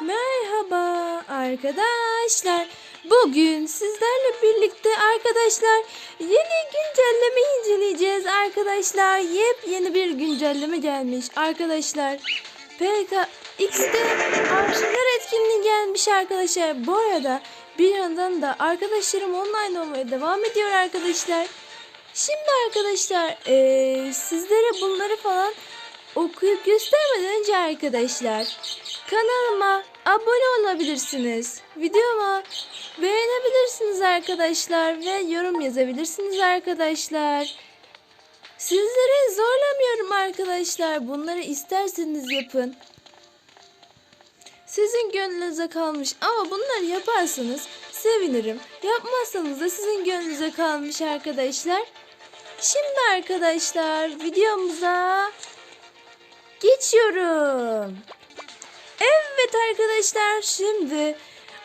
Merhaba arkadaşlar. Bugün sizlerle birlikte arkadaşlar yeni güncelleme inceleyeceğiz arkadaşlar. Yepyeni bir güncelleme gelmiş arkadaşlar. PKX'de arşivler etkinliği gelmiş arkadaşlar. Bu arada bir yandan da arkadaşlarım online olmaya devam ediyor arkadaşlar. Şimdi arkadaşlar eee, sizlere bunları falan okuyup göstermeden önce arkadaşlar kanalıma abone olabilirsiniz. Videoma beğenebilirsiniz arkadaşlar ve yorum yazabilirsiniz arkadaşlar. Sizleri zorlamıyorum arkadaşlar. Bunları isterseniz yapın. Sizin gönlünüze kalmış ama bunları yaparsanız sevinirim. Yapmazsanız da sizin gönlünüze kalmış arkadaşlar. Şimdi arkadaşlar videomuza geçiyorum. Evet arkadaşlar şimdi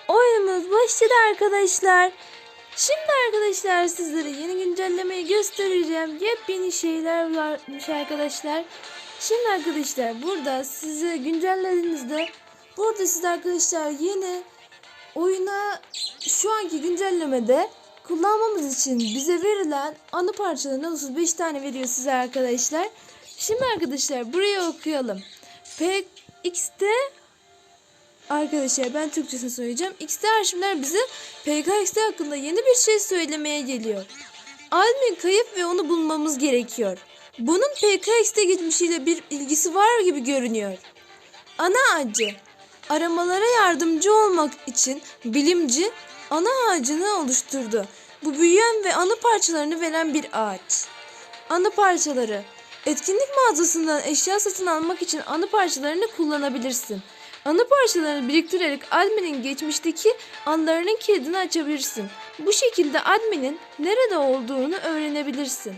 oyunumuz başladı arkadaşlar. Şimdi arkadaşlar sizlere yeni güncellemeyi göstereceğim. Yepyeni şeyler varmış arkadaşlar. Şimdi arkadaşlar burada sizi güncellediğinizde burada siz arkadaşlar yeni oyuna şu anki güncellemede kullanmamız için bize verilen anı parçalarından 35 tane veriyor size arkadaşlar. Şimdi arkadaşlar buraya okuyalım. PX'te Arkadaşlar ben Türkçesini söyleyeceğim. XT arşivler bize PKXT hakkında yeni bir şey söylemeye geliyor. Admin kayıp ve onu bulmamız gerekiyor. Bunun PKXT geçmişiyle bir ilgisi var gibi görünüyor. Ana ağacı. Aramalara yardımcı olmak için bilimci ana ağacını oluşturdu. Bu büyüyen ve anı parçalarını veren bir ağaç. Anı parçaları. Etkinlik mağazasından eşya satın almak için anı parçalarını kullanabilirsin. Anı parçalarını biriktirerek adminin geçmişteki anlarının kilidini açabilirsin. Bu şekilde adminin nerede olduğunu öğrenebilirsin.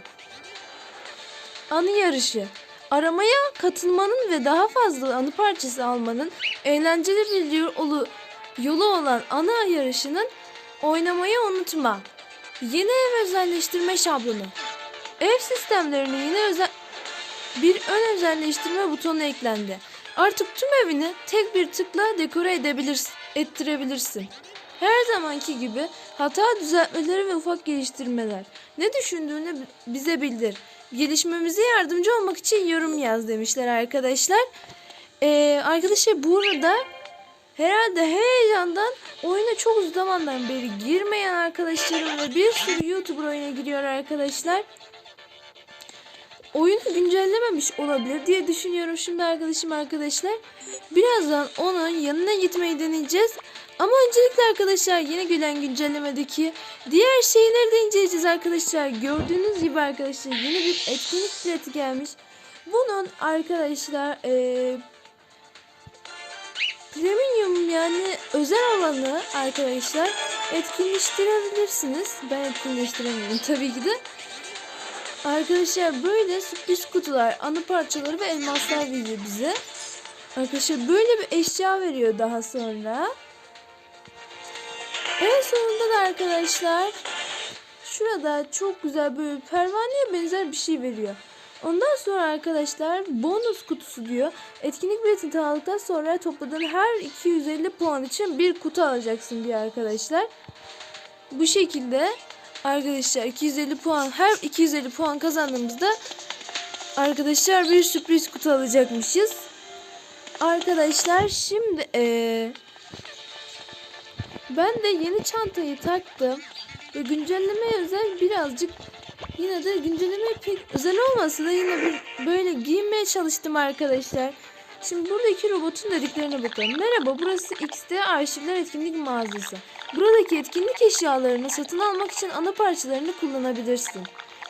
Anı yarışı. Aramaya katılmanın ve daha fazla anı parçası almanın eğlenceli yolu, yolu olan ana yarışının oynamayı unutma. Yeni ev özelleştirme şablonu. Ev sistemlerine yeni özel bir ön özelleştirme butonu eklendi. Artık tüm evini tek bir tıkla dekore edebilirsin, ettirebilirsin. Her zamanki gibi hata düzeltmeleri ve ufak geliştirmeler. Ne düşündüğünü bize bildir. Gelişmemize yardımcı olmak için yorum yaz demişler arkadaşlar. Ee, arkadaşlar burada herhalde heyecandan oyuna çok uzun zamandan beri girmeyen arkadaşlarım ve bir sürü YouTuber oyuna giriyor arkadaşlar oyunu güncellememiş olabilir diye düşünüyorum şimdi arkadaşım arkadaşlar. Birazdan onun yanına gitmeyi deneyeceğiz. Ama öncelikle arkadaşlar yeni gelen güncellemedeki diğer şeyleri de inceleyeceğiz arkadaşlar. Gördüğünüz gibi arkadaşlar yeni bir etkinlik bileti gelmiş. Bunun arkadaşlar eee premium yani özel alanı arkadaşlar etkinleştirebilirsiniz. Ben etkinleştiremiyorum tabii ki de. Arkadaşlar böyle sürpriz kutular, anı parçaları ve elmaslar veriyor bize. Arkadaşlar böyle bir eşya veriyor daha sonra. En sonunda da arkadaşlar şurada çok güzel böyle pervaneye benzer bir şey veriyor. Ondan sonra arkadaşlar bonus kutusu diyor. Etkinlik biletini aldıktan sonra topladığın her 250 puan için bir kutu alacaksın diyor arkadaşlar. Bu şekilde Arkadaşlar 250 puan her 250 puan kazandığımızda arkadaşlar bir sürpriz kutu alacakmışız. Arkadaşlar şimdi ee, ben de yeni çantayı taktım ve güncellemeye özel birazcık yine de güncelleme pek özel olmasa da yine bir böyle giyinmeye çalıştım arkadaşlar. Şimdi buradaki robotun dediklerine bakalım. Merhaba burası XT Arşivler Etkinlik Mağazası. Buradaki etkinlik eşyalarını satın almak için ana parçalarını kullanabilirsin.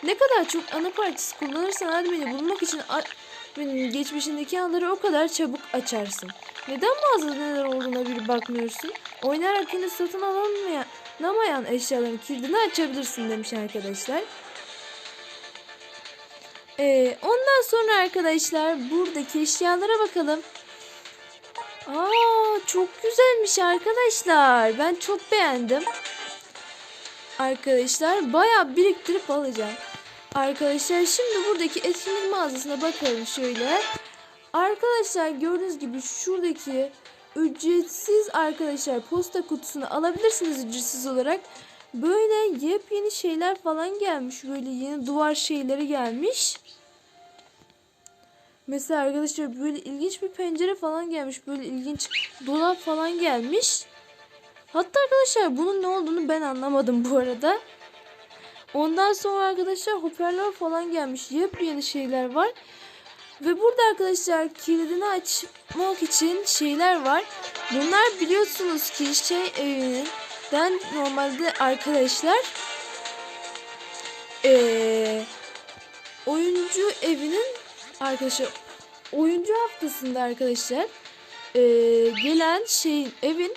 Ne kadar çok ana parçası kullanırsan admini bulmak için adminin geçmişindeki anları o kadar çabuk açarsın. Neden mağazada neler olduğuna bir bakmıyorsun? Oynayarak henüz satın alamayan eşyaların kilidini açabilirsin demiş arkadaşlar. Ee, ondan sonra arkadaşlar buradaki eşyalara bakalım. Aa çok güzelmiş arkadaşlar. Ben çok beğendim. Arkadaşlar bayağı biriktirip alacağım. Arkadaşlar şimdi buradaki etkinlik mağazasına bakalım şöyle. Arkadaşlar gördüğünüz gibi şuradaki ücretsiz arkadaşlar posta kutusunu alabilirsiniz ücretsiz olarak. Böyle yepyeni şeyler falan gelmiş. Böyle yeni duvar şeyleri gelmiş. Mesela arkadaşlar böyle ilginç bir pencere falan gelmiş. Böyle ilginç dolap falan gelmiş. Hatta arkadaşlar bunun ne olduğunu ben anlamadım bu arada. Ondan sonra arkadaşlar hoparlör falan gelmiş. Yepyeni şeyler var. Ve burada arkadaşlar kilidini açmak için şeyler var. Bunlar biliyorsunuz ki şey evinin ben normalde arkadaşlar eee oyuncu evinin arkadaşlar oyuncu haftasında arkadaşlar eee, gelen şeyin evin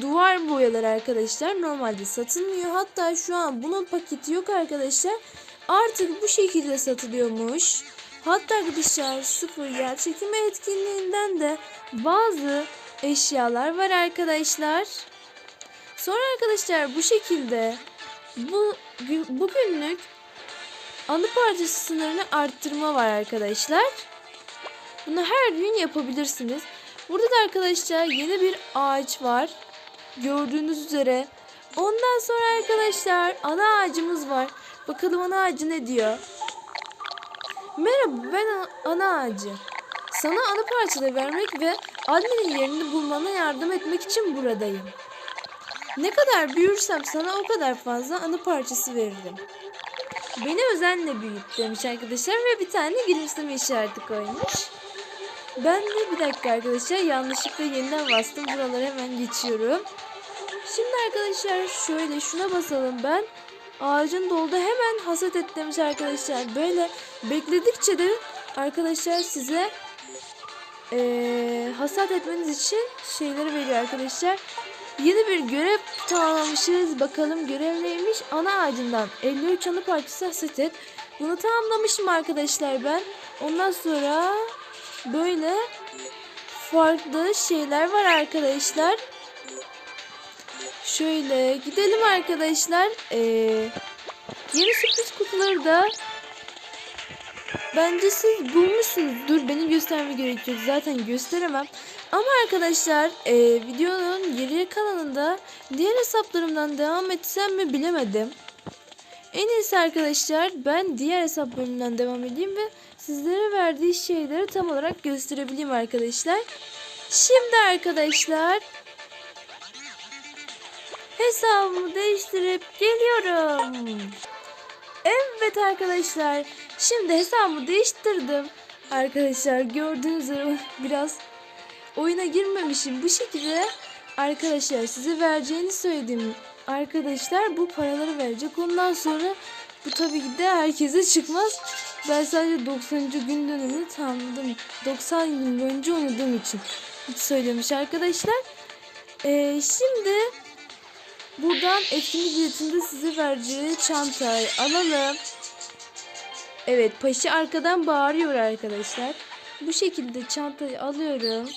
duvar boyaları arkadaşlar normalde satılmıyor. Hatta şu an bunun paketi yok arkadaşlar. Artık bu şekilde satılıyormuş. Hatta arkadaşlar sıfır yer çekimi etkinliğinden de bazı eşyalar var arkadaşlar. Sonra arkadaşlar bu şekilde bu gün- bugünlük anı parçası sınırını arttırma var arkadaşlar. Bunu her gün yapabilirsiniz. Burada da arkadaşlar yeni bir ağaç var. Gördüğünüz üzere. Ondan sonra arkadaşlar ana ağacımız var. Bakalım ana ağacı ne diyor? Merhaba ben ana ağacı. Sana anı parçaları vermek ve adminin yerini bulmana yardım etmek için buradayım. Ne kadar büyürsem sana o kadar fazla anı parçası veririm. Beni özenle büyüt demiş arkadaşlar ve bir tane gülümseme işareti koymuş. Ben de bir dakika arkadaşlar yanlışlıkla yeniden bastım. Buraları hemen geçiyorum. Şimdi arkadaşlar şöyle şuna basalım ben. Ağacın doldu hemen hasat et demiş arkadaşlar. Böyle bekledikçe de arkadaşlar size eee, hasat etmeniz için şeyleri veriyor arkadaşlar. Yeni bir görev tamamlamışız. Bakalım görev neymiş? Ana ağacından 53 anı parçası hasat et. Bunu tamamlamışım arkadaşlar ben. Ondan sonra böyle farklı şeyler var arkadaşlar. Şöyle gidelim arkadaşlar. Ee, yeni sürpriz kutuları da bence siz bulmuşsunuzdur. Benim gösterme gerekiyor. Zaten gösteremem. Ama arkadaşlar e, videonun geriye kalanında diğer hesaplarımdan devam etsem mi bilemedim. En iyisi arkadaşlar ben diğer hesap bölümünden devam edeyim ve sizlere verdiği şeyleri tam olarak gösterebileyim arkadaşlar. Şimdi arkadaşlar hesabımı değiştirip geliyorum. Evet arkadaşlar şimdi hesabımı değiştirdim. Arkadaşlar gördüğünüz üzere biraz oyuna girmemişim. Bu şekilde arkadaşlar size vereceğini söyledim. Arkadaşlar bu paraları verecek. Ondan sonra bu tabii ki de herkese çıkmaz. Ben sadece 90. gün dönümünü tamamladım. 90 gün boyunca oynadığım için söylemiş arkadaşlar. Ee, şimdi buradan etkinlik biletinde size vereceği çantayı alalım. Evet paşa arkadan bağırıyor arkadaşlar. Bu şekilde çantayı alıyorum.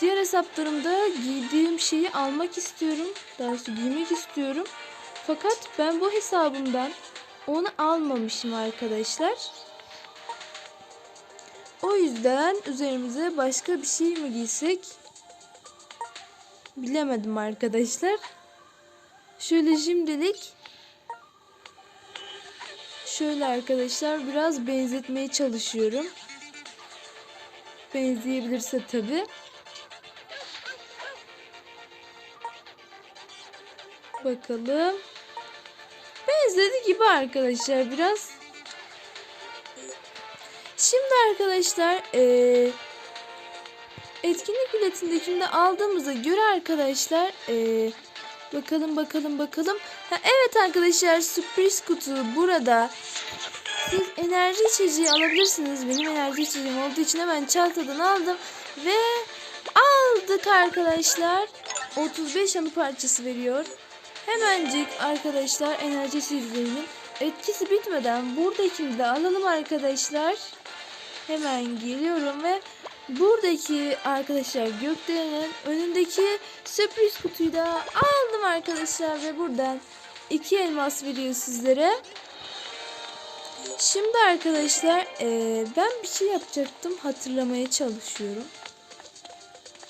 Diğer hesaplarımda giydiğim şeyi almak istiyorum. Daha doğrusu giymek istiyorum. Fakat ben bu hesabımdan onu almamışım arkadaşlar. O yüzden üzerimize başka bir şey mi giysek? Bilemedim arkadaşlar. Şöyle şimdilik şöyle arkadaşlar biraz benzetmeye çalışıyorum. Benzeyebilirse tabi. Bakalım. Benzedi gibi arkadaşlar biraz. Şimdi arkadaşlar eee etkinlik biletindekini de aldığımıza göre arkadaşlar eee bakalım bakalım bakalım. Ha, evet arkadaşlar sürpriz kutu burada. Siz enerji içeceği alabilirsiniz. Benim enerji içeceğim olduğu için hemen çantadan aldım ve aldık arkadaşlar. 35 anı parçası veriyor. Hemencik arkadaşlar enerji içeceğinin etkisi bitmeden buradakini de alalım arkadaşlar. Hemen geliyorum ve buradaki arkadaşlar gökdelenin önündeki sürpriz kutuyu da aldım arkadaşlar ve buradan iki elmas veriyor sizlere. Şimdi arkadaşlar eee, ben bir şey yapacaktım hatırlamaya çalışıyorum.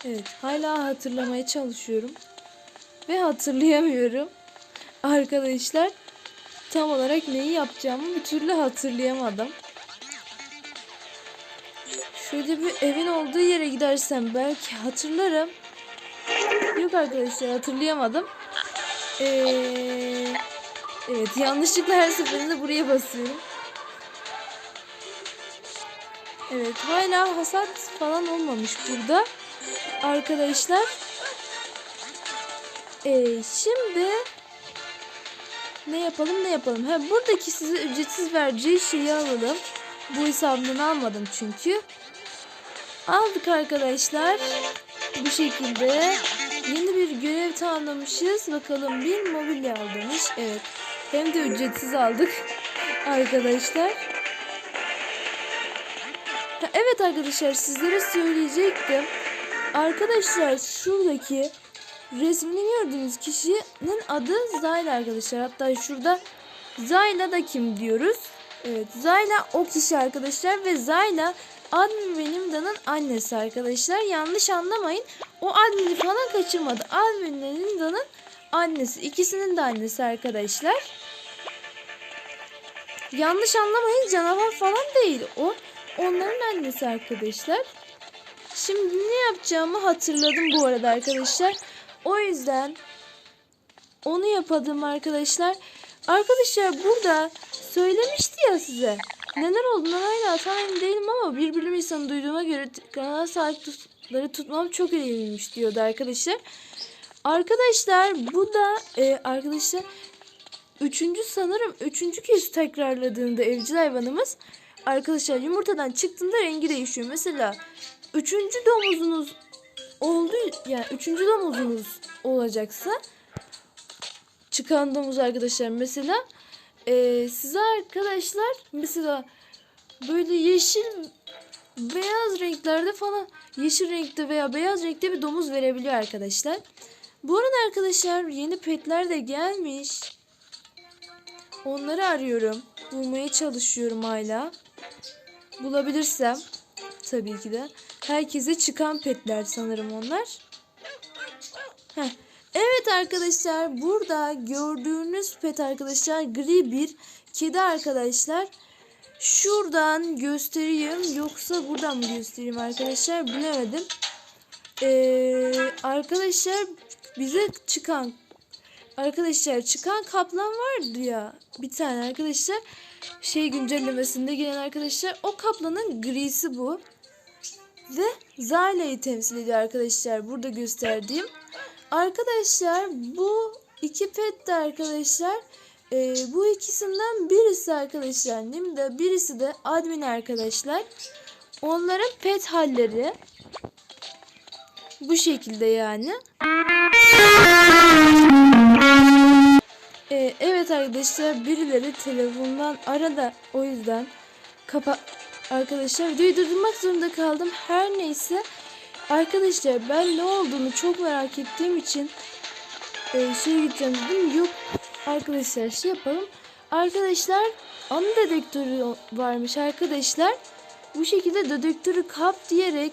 Evet hala hatırlamaya çalışıyorum. Ve hatırlayamıyorum. Arkadaşlar tam olarak neyi yapacağımı bir türlü hatırlayamadım. Şöyle bir evin olduğu yere gidersem belki hatırlarım. Yok arkadaşlar hatırlayamadım. Ee, evet yanlışlıkla her seferinde buraya basıyorum. Evet hala hasat falan olmamış burada. Arkadaşlar. Ee, şimdi ne yapalım ne yapalım. Ha, buradaki size ücretsiz vereceği şeyi alalım. Bu hesabından almadım çünkü. Aldık arkadaşlar. Bu şekilde yeni bir görev tamamlamışız. Bakalım bir mobilya aldırmış. Evet. Hem de ücretsiz aldık arkadaşlar. Ha, evet arkadaşlar sizlere söyleyecektim. Arkadaşlar şuradaki resmini gördüğünüz kişinin adı Zayla arkadaşlar. Hatta şurada Zayla da kim diyoruz? Evet Zayla o kişi arkadaşlar ve Zayla admin benim annesi arkadaşlar. Yanlış anlamayın. O admini falan kaçırmadı. Adminlerin danın annesi. ikisinin de annesi arkadaşlar. Yanlış anlamayın canavar falan değil. O onların annesi arkadaşlar. Şimdi ne yapacağımı hatırladım bu arada arkadaşlar. O yüzden onu yapalım arkadaşlar. Arkadaşlar burada söylemişti ya size. Neler olduğunu hala tam değilim ama bir bilim insanı duyduğuma göre kanal saatleri tutmam çok önemliymiş diyordu arkadaşlar. Arkadaşlar bu da e, arkadaşlar üçüncü sanırım üçüncü kez tekrarladığında evcil hayvanımız arkadaşlar yumurtadan çıktığında rengi değişiyor. Mesela üçüncü domuzunuz oldu yani üçüncü domuzunuz olacaksa çıkan domuz arkadaşlar mesela e, size arkadaşlar mesela böyle yeşil beyaz renklerde falan yeşil renkte veya beyaz renkte bir domuz verebiliyor arkadaşlar. Bu arada arkadaşlar yeni petler de gelmiş. Onları arıyorum. Bulmaya çalışıyorum hala. Bulabilirsem tabii ki de. Herkese çıkan petler sanırım onlar. Heh. Evet arkadaşlar burada gördüğünüz pet arkadaşlar gri bir kedi arkadaşlar. Şuradan göstereyim yoksa buradan mı göstereyim arkadaşlar bilemedim. Ee, arkadaşlar bize çıkan arkadaşlar çıkan kaplan vardı ya bir tane arkadaşlar şey güncellemesinde gelen arkadaşlar o kaplanın grisi bu. Ve Zala'yı temsil ediyor arkadaşlar. Burada gösterdiğim. Arkadaşlar bu iki pet de arkadaşlar. E, bu ikisinden birisi arkadaşlar. Nimde birisi de admin arkadaşlar. Onların pet halleri. Bu şekilde yani. E, evet arkadaşlar birileri telefondan arada o yüzden kapa arkadaşlar videoyu durdurmak zorunda kaldım. Her neyse arkadaşlar ben ne olduğunu çok merak ettiğim için e, şey gideceğim dedim. Yok arkadaşlar şey yapalım. Arkadaşlar anı dedektörü varmış arkadaşlar. Bu şekilde dedektörü kap diyerek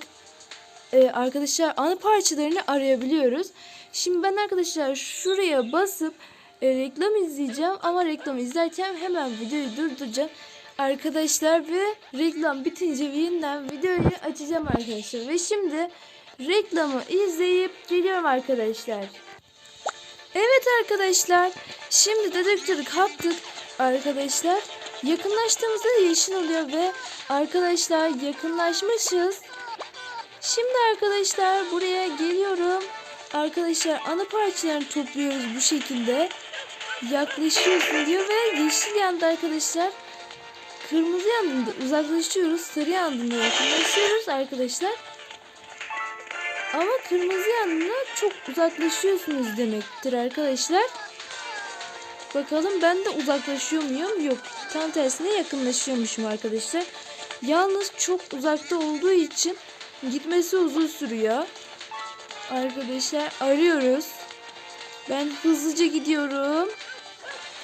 e, arkadaşlar anı parçalarını arayabiliyoruz. Şimdi ben arkadaşlar şuraya basıp e, reklam izleyeceğim ama reklam izlerken hemen videoyu durduracağım arkadaşlar ve reklam bitince yeniden videoyu açacağım arkadaşlar. Ve şimdi reklamı izleyip geliyorum arkadaşlar. Evet arkadaşlar şimdi dedektörü kaptık arkadaşlar. Yakınlaştığımızda yeşil oluyor ve arkadaşlar yakınlaşmışız. Şimdi arkadaşlar buraya geliyorum. Arkadaşlar ana parçalarını topluyoruz bu şekilde. Yaklaşıyorsun diyor ve yeşil yandı arkadaşlar. Kırmızı yandığında uzaklaşıyoruz. Sarı yandığında yakınlaşıyoruz arkadaşlar. Ama kırmızı yandığında çok uzaklaşıyorsunuz demektir arkadaşlar. Bakalım ben de uzaklaşıyor muyum? Yok. Tam tersine yakınlaşıyormuşum arkadaşlar. Yalnız çok uzakta olduğu için gitmesi uzun sürüyor. Arkadaşlar arıyoruz. Ben hızlıca gidiyorum.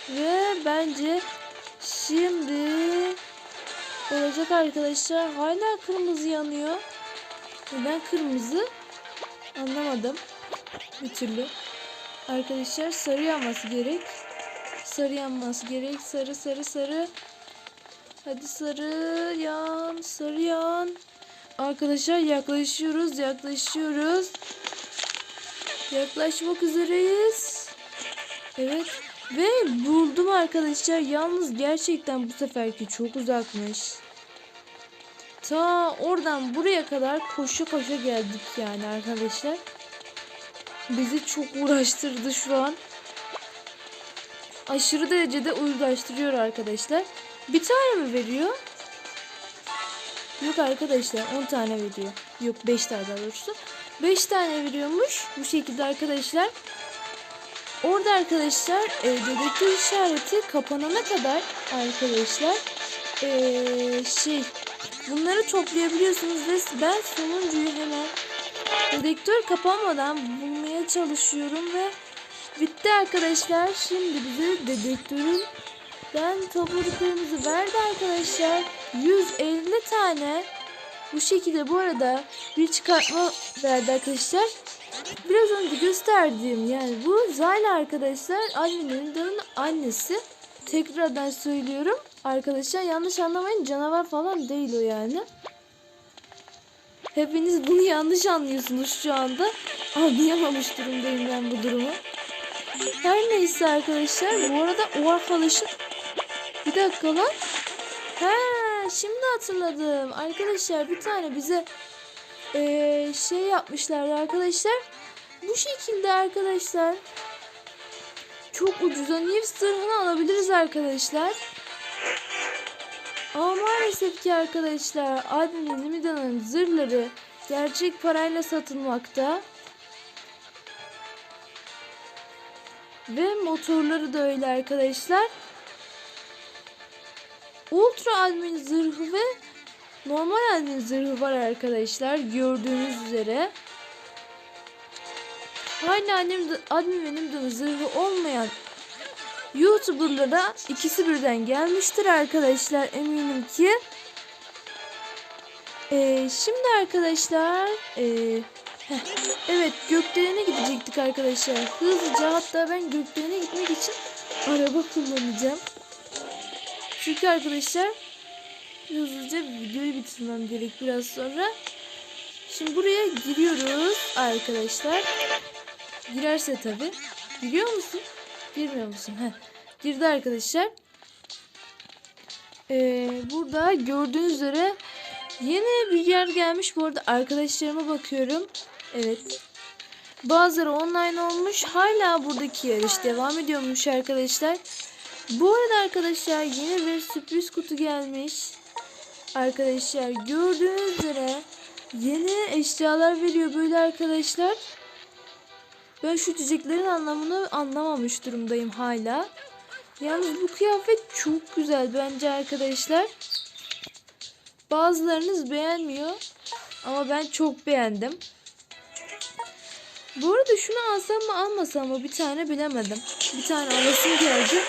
Ve bence Şimdi olacak arkadaşlar. Hala kırmızı yanıyor. Neden kırmızı? Anlamadım. Bir türlü. Arkadaşlar sarı yanması gerek. Sarı yanması gerek. Sarı sarı sarı. Hadi sarı yan. Sarı yan. Arkadaşlar yaklaşıyoruz. Yaklaşıyoruz. Yaklaşmak üzereyiz. Evet. Ve buldum arkadaşlar. Yalnız gerçekten bu seferki çok uzakmış. Ta oradan buraya kadar koşa koşa geldik yani arkadaşlar. Bizi çok uğraştırdı şu an. Aşırı derecede uğraştırıyor arkadaşlar. Bir tane mi veriyor? Yok arkadaşlar 10 tane veriyor. Yok 5 tane daha doğrusu. 5 tane veriyormuş bu şekilde arkadaşlar. Orada arkadaşlar e, dedektif işareti kapanana kadar arkadaşlar e, şey bunları toplayabiliyorsunuz ve ben sonuncuyu hemen dedektör kapanmadan bulmaya çalışıyorum ve bitti arkadaşlar. Şimdi bize dedektörün ben topladıklarımızı verdi arkadaşlar. 150 tane bu şekilde bu arada bir çıkartma verdi arkadaşlar. Biraz önce gösterdiğim yani bu Zayla arkadaşlar annenin Dan'ın annesi. Tekrardan söylüyorum arkadaşlar yanlış anlamayın canavar falan değil o yani. Hepiniz bunu yanlış anlıyorsunuz şu anda. Anlayamamış durumdayım ben bu durumu. Her neyse arkadaşlar bu arada o arkadaşın bir dakika lan. He şimdi hatırladım. Arkadaşlar bir tane bize eee, şey yapmışlar arkadaşlar. Bu şekilde arkadaşlar çok ucuza Nif zırhını alabiliriz arkadaşlar. Ama maalesef ki arkadaşlar Admin'in Nimida'nın zırhları gerçek parayla satılmakta. Ve motorları da öyle arkadaşlar. Ultra admin zırhı ve normal admin zırhı var arkadaşlar. Gördüğünüz üzere. Hala annem admin benim de zırhı olmayan YouTuber'lara ikisi birden gelmiştir arkadaşlar eminim ki. Ee, şimdi arkadaşlar heh, evet gökdelene gidecektik arkadaşlar. Hızlıca hatta ben gökdelene gitmek için araba kullanacağım. Çünkü arkadaşlar hızlıca videoyu bitirmem gerek biraz sonra. Şimdi buraya giriyoruz arkadaşlar. Girerse tabi. Giriyor musun? Girmiyor musun? Heh. Girdi arkadaşlar. Ee, burada gördüğünüz üzere yeni bir yer gelmiş. Bu arada arkadaşlarıma bakıyorum. Evet. Bazıları online olmuş. Hala buradaki yarış devam ediyormuş arkadaşlar. Bu arada arkadaşlar yeni bir sürpriz kutu gelmiş. Arkadaşlar gördüğünüz üzere yeni eşyalar veriyor böyle arkadaşlar. Ben şu çiçeklerin anlamını anlamamış durumdayım hala. Yalnız bu kıyafet çok güzel bence arkadaşlar. Bazılarınız beğenmiyor. Ama ben çok beğendim. Bu arada şunu alsam mı almasam mı bir tane bilemedim. Bir tane alasım geldi.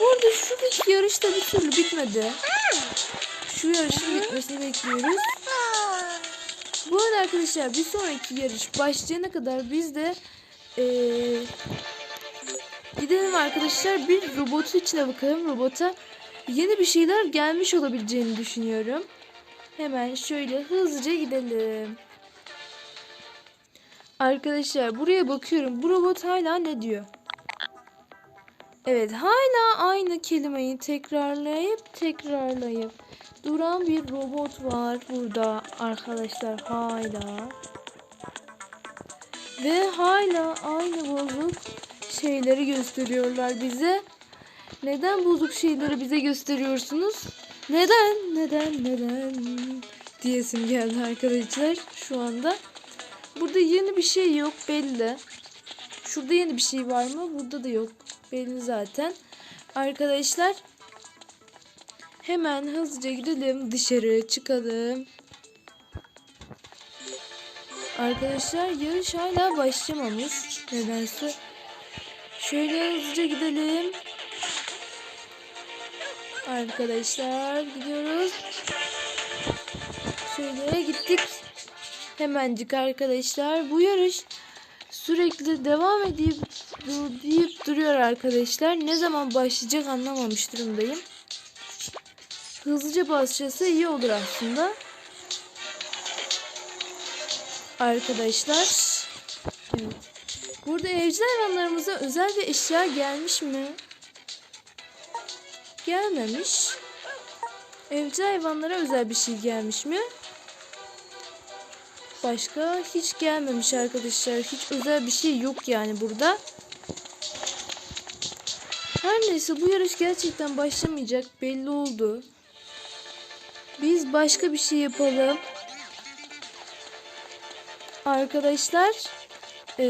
Bu arada şuradaki yarış da bir türlü bitmedi. Şu yarışın bitmesini bekliyoruz. Bu arada arkadaşlar bir sonraki yarış başlayana kadar biz de ee, gidelim arkadaşlar bir robotu içine bakalım. Robota yeni bir şeyler gelmiş olabileceğini düşünüyorum. Hemen şöyle hızlıca gidelim. Arkadaşlar buraya bakıyorum. Bu robot hala ne diyor? Evet hala aynı kelimeyi tekrarlayıp tekrarlayıp duran bir robot var burada arkadaşlar hala. Ve hala aynı bozuk şeyleri gösteriyorlar bize. Neden bozuk şeyleri bize gösteriyorsunuz? Neden? Neden? Neden? Diyesim geldi arkadaşlar şu anda. Burada yeni bir şey yok belli. Şurada yeni bir şey var mı? Burada da yok. Belli zaten. Arkadaşlar hemen hızlıca gidelim dışarı çıkalım. Arkadaşlar yarış hala başlamamış. Nedense. Şöyle hızlıca gidelim. Arkadaşlar gidiyoruz. Şöyle gittik. Hemencik arkadaşlar. Bu yarış sürekli devam edip deyip duruyor arkadaşlar. Ne zaman başlayacak anlamamış durumdayım. Hızlıca başlasa iyi olur aslında. Arkadaşlar. Evet. Burada evcil hayvanlarımıza özel bir eşya gelmiş mi? Gelmemiş. Evcil hayvanlara özel bir şey gelmiş mi? Başka hiç gelmemiş arkadaşlar. Hiç özel bir şey yok yani burada. Her neyse bu yarış gerçekten başlamayacak belli oldu. Biz başka bir şey yapalım. Arkadaşlar ee,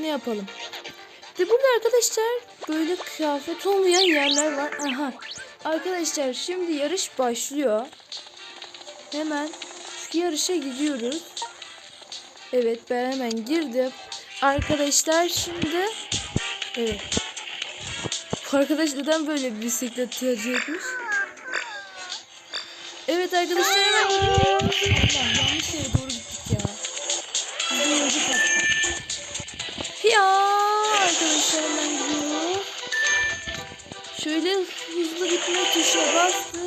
ne yapalım. De burada arkadaşlar böyle kıyafet olmayan yerler var. Aha. Arkadaşlar şimdi yarış başlıyor. Hemen şu yarışa gidiyoruz. Evet ben hemen girdim. Arkadaşlar şimdi evet. Arkadaş neden böyle bir bisiklet tercih etmiş? Evet arkadaşlar hemen. Allah yanlış yere doğru gittik ya. Yolcu patladı. Ya arkadaşlar hemen gidiyoruz. Şöyle hızlı gitme tuşuna bastım.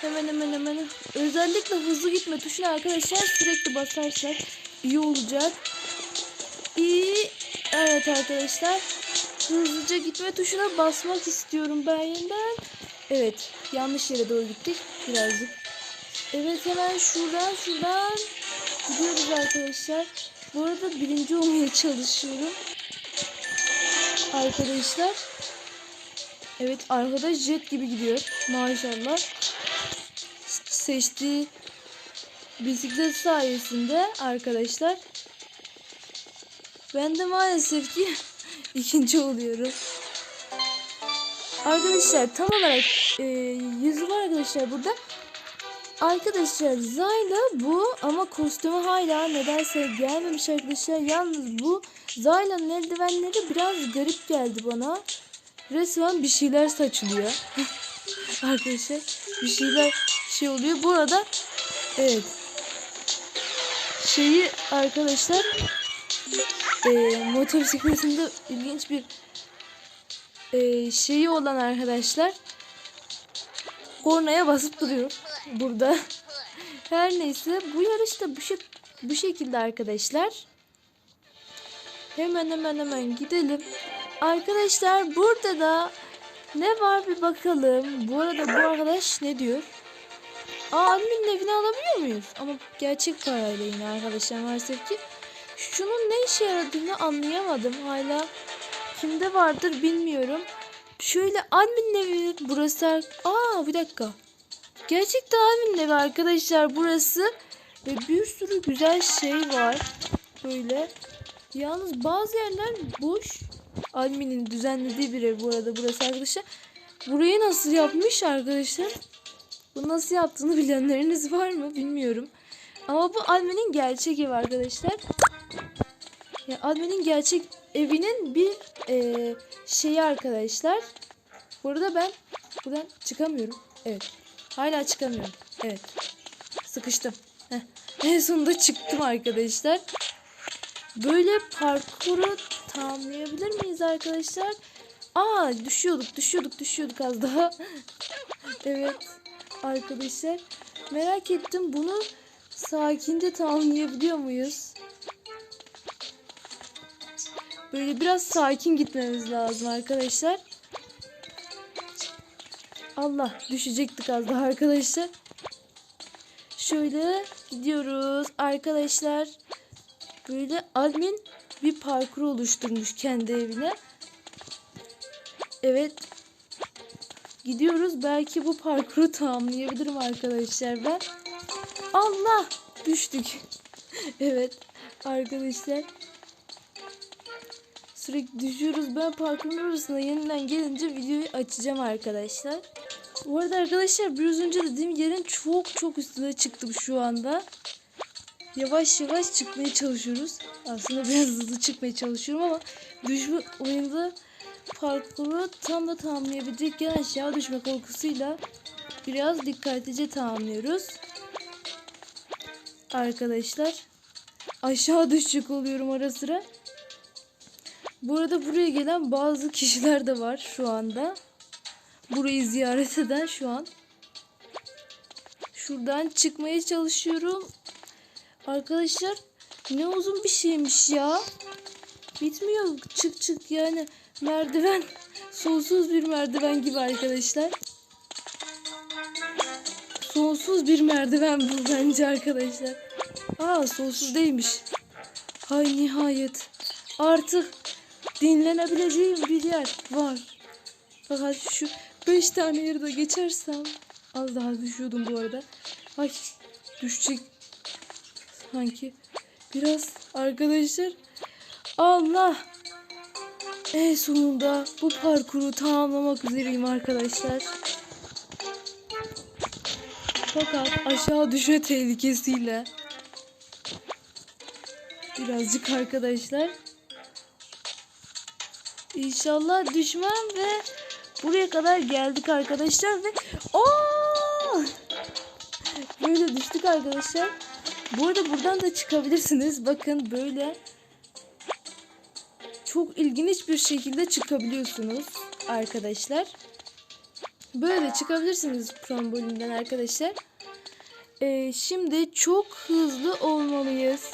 Hemen hemen hemen. Özellikle hızlı gitme tuşuna arkadaşlar sürekli basarsak iyi olacak. İyi. Evet arkadaşlar. Hızlıca gitme tuşuna basmak istiyorum ben yeniden. Evet. Yanlış yere doğru gittik. Birazcık. Evet hemen şuradan şuradan gidiyoruz arkadaşlar. Bu arada birinci olmaya çalışıyorum. Arkadaşlar. Evet arkadaş jet gibi gidiyor. Maşallah. Seçtiği bisiklet sayesinde arkadaşlar. Ben de maalesef ki ikinci oluyorum. Arkadaşlar tam olarak e, yüzü var arkadaşlar burada. Arkadaşlar Zayla bu ama kostümü hala nedense gelmemiş arkadaşlar. Yalnız bu Zayla'nın eldivenleri biraz garip geldi bana. Resmen bir şeyler saçılıyor. arkadaşlar bir şeyler şey oluyor. Bu arada evet şeyi arkadaşlar e, motosikletinde ilginç bir e, şeyi olan arkadaşlar kornaya basıp duruyor burada. Her neyse bu yarışta bu, şey, bu şekilde arkadaşlar. Hemen hemen hemen gidelim. Arkadaşlar burada da ne var bir bakalım. Bu arada bu arkadaş ne diyor? Aa adminin evini alabiliyor muyuz? Ama gerçek parayla yine arkadaşlar maalesef ki. Şunun ne işe yaradığını anlayamadım hala. Kimde vardır bilmiyorum. Şöyle admin evi burası. Aa bir dakika. Gerçekten admin evi arkadaşlar burası. Ve bir sürü güzel şey var. Böyle. Yalnız bazı yerler boş. Admin'in düzenlediği bir ev bu arada burası arkadaşlar. Burayı nasıl yapmış arkadaşlar? Bu nasıl yaptığını bilenleriniz var mı bilmiyorum. Ama bu admin'in gerçek evi arkadaşlar. Ya admin'in gerçek evinin bir e, şeyi arkadaşlar. Burada ben buradan çıkamıyorum. Evet. Hala çıkamıyorum. Evet. Sıkıştım. Heh. En sonunda çıktım arkadaşlar. Böyle parkuru tamamlayabilir miyiz arkadaşlar? Aa düşüyorduk düşüyorduk düşüyorduk az daha. evet arkadaşlar. Merak ettim bunu sakince tamamlayabiliyor muyuz? Böyle biraz sakin gitmemiz lazım arkadaşlar. Allah düşecektik az daha arkadaşlar. Şöyle gidiyoruz arkadaşlar. Böyle admin bir parkur oluşturmuş kendi evine. Evet. Gidiyoruz. Belki bu parkuru tamamlayabilirim arkadaşlar ben. Allah düştük. evet arkadaşlar. Sürekli düşüyoruz. Ben parkurun arasına yeniden gelince videoyu açacağım arkadaşlar. Bu arada arkadaşlar biraz önce dediğim yerin çok çok üstüne çıktım şu anda. Yavaş yavaş çıkmaya çalışıyoruz. Aslında biraz hızlı çıkmaya çalışıyorum ama düşme oyunda parkuru tam da tamamlayabilecekken aşağı düşme korkusuyla biraz dikkatlice tamamlıyoruz. arkadaşlar. Aşağı düşecek oluyorum ara sıra. Bu arada buraya gelen bazı kişiler de var şu anda. Burayı ziyaret eden şu an. Şuradan çıkmaya çalışıyorum. Arkadaşlar ne uzun bir şeymiş ya. Bitmiyor çık çık yani merdiven sonsuz bir merdiven gibi arkadaşlar. Sonsuz bir merdiven bu bence arkadaşlar. Aa sonsuz değilmiş. Hay nihayet. Artık dinlenebileceğim bir yer var. Fakat şu 5 tane yeri de geçersem az daha düşüyordum bu arada. Ay düşecek sanki. Biraz arkadaşlar. Allah. En sonunda bu parkuru tamamlamak üzereyim arkadaşlar. Fakat aşağı düşme tehlikesiyle. Birazcık arkadaşlar. İnşallah düşmem ve buraya kadar geldik arkadaşlar ve Oo! Böyle düştük arkadaşlar. Bu arada buradan da çıkabilirsiniz. Bakın böyle çok ilginç bir şekilde çıkabiliyorsunuz arkadaşlar. Böyle çıkabilirsiniz trambolinden arkadaşlar. Ee, şimdi çok hızlı olmalıyız.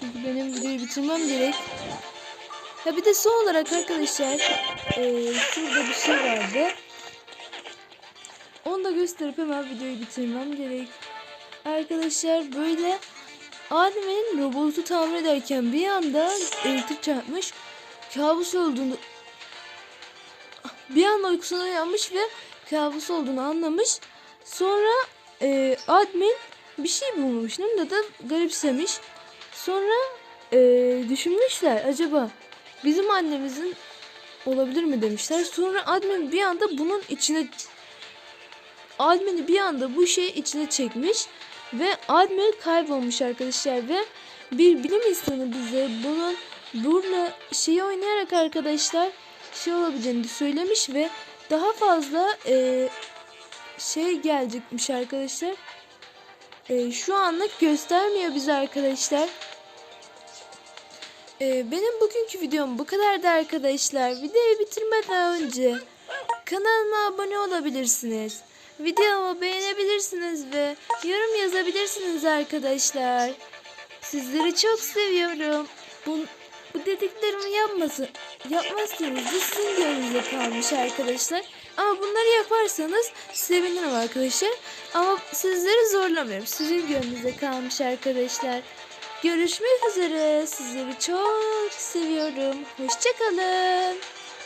Çünkü benim videoyu bitirmem gerek. Ha bir de son olarak arkadaşlar ee, şurada bir şey vardı. Onu da gösterip hemen videoyu bitirmem gerek. Arkadaşlar böyle Adem'in robotu tamir ederken bir anda elektrik çarpmış. Kabus olduğunu bir anda uykusundan uyanmış ve kabus olduğunu anlamış. Sonra e, admin bir şey bulmuş. Nunda da garipsemiş. Sonra e, düşünmüşler acaba bizim annemizin olabilir mi demişler. Sonra admin bir anda bunun içine admini bir anda bu şey içine çekmiş ve admin kaybolmuş arkadaşlar ve bir bilim insanı bize bunun burnu şeyi oynayarak arkadaşlar şey olabileceğini söylemiş ve daha fazla e, şey gelecekmiş arkadaşlar. E, şu anlık göstermiyor bize arkadaşlar. E, benim bugünkü videom bu kadardı arkadaşlar. Videoyu bitirmeden önce kanalıma abone olabilirsiniz. Videomu beğenebilirsiniz ve yorum yazabilirsiniz arkadaşlar. Sizleri çok seviyorum. Bu, bu dediklerimi yapmasın. Yapmazsanız da sizin gönlünüze kalmış arkadaşlar. Ama bunları yaparsanız sevinirim arkadaşlar. Ama sizleri zorlamıyorum. Sizin gönlünüze kalmış arkadaşlar. Görüşmek üzere. Sizleri çok seviyorum. Hoşçakalın.